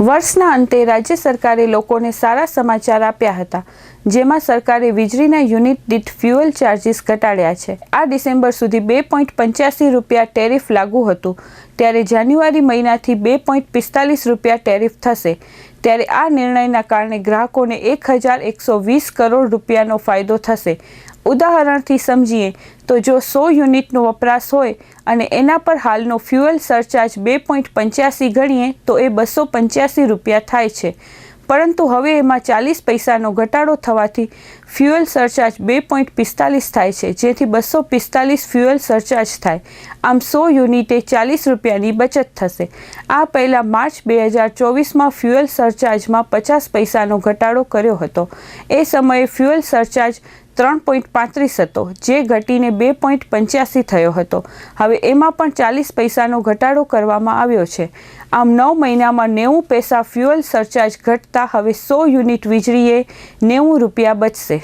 વર્ષના અંતે રાજ્ય સરકારે લોકોને સારા સમાચાર આપ્યા હતા, જેમાં સરકારે વીજળીના યુનિટ દીઠ ફ્યુઅલ ચાર્જિસ ઘટાડ્યા છે. આ ડિસેમ્બર સુધી બે પોઈન્ટ પંચ્યાસી રૂપિયા ટેરિફ લાગુ હતું. ત્યારે જાન્યુઆરી મહિનાથી બે પોઈન્ટ પિસ્તાલીસ રૂપિયા ટેરિફ થશે. ત્યારે આ નિર્ણયના કારણે ગ્રાહકોને એક હજાર એકસો વીસ કરોડ રૂપિયાનો ફાયદો થશે. ઉદાહરણથી સમજીએ તો જો સો યુનિટનો વપરાશ હોય અને એના પર હાલનો ફ્યુઅલ સરચાર્જ બે પોઈન્ટ પંચ્યાસી ગણીએ તો એ બસો પંચ્યાસી રૂપિયા થાય છે. પરંતુ હવે એમાં ચાલીસ પૈસાનો ઘટાડો થવાથી ફ્યુઅલ સરચાર્જ બે પોઈન્ટ પિસ્તાલીસ થાય છે, જેથી બસો પિસ્તાલીસ ફ્યુઅલ સરચાર્જ થાય. આમ સો યુનિટે ચાલીસ રૂપિયાની બચત થશે. આ પહેલાં માર્ચ બે હજાર ચોવીસમાં ફ્યુઅલ સરચાર્જમાં પચાસ પૈસાનો ઘટાડો કર્યો હતો. એ સમયે ફ્યુઅલ સરચાર્જ ત્રણ પોઈન્ટ પાંત્રીસ હતો, જે ઘટીને બે પોઈન્ટ પંચ્યાસી થયો હતો. હવે એમાં પણ ચાલીસ પૈસાનો ઘટાડો કરવામાં આવ્યો છે. આમ નવ મહિનામાં નેવું પૈસા ફ્યુઅલ સરચાર્જ ઘટતા હવે સો યુનિટ વીજળીએ નેવું રૂપિયા બચશે.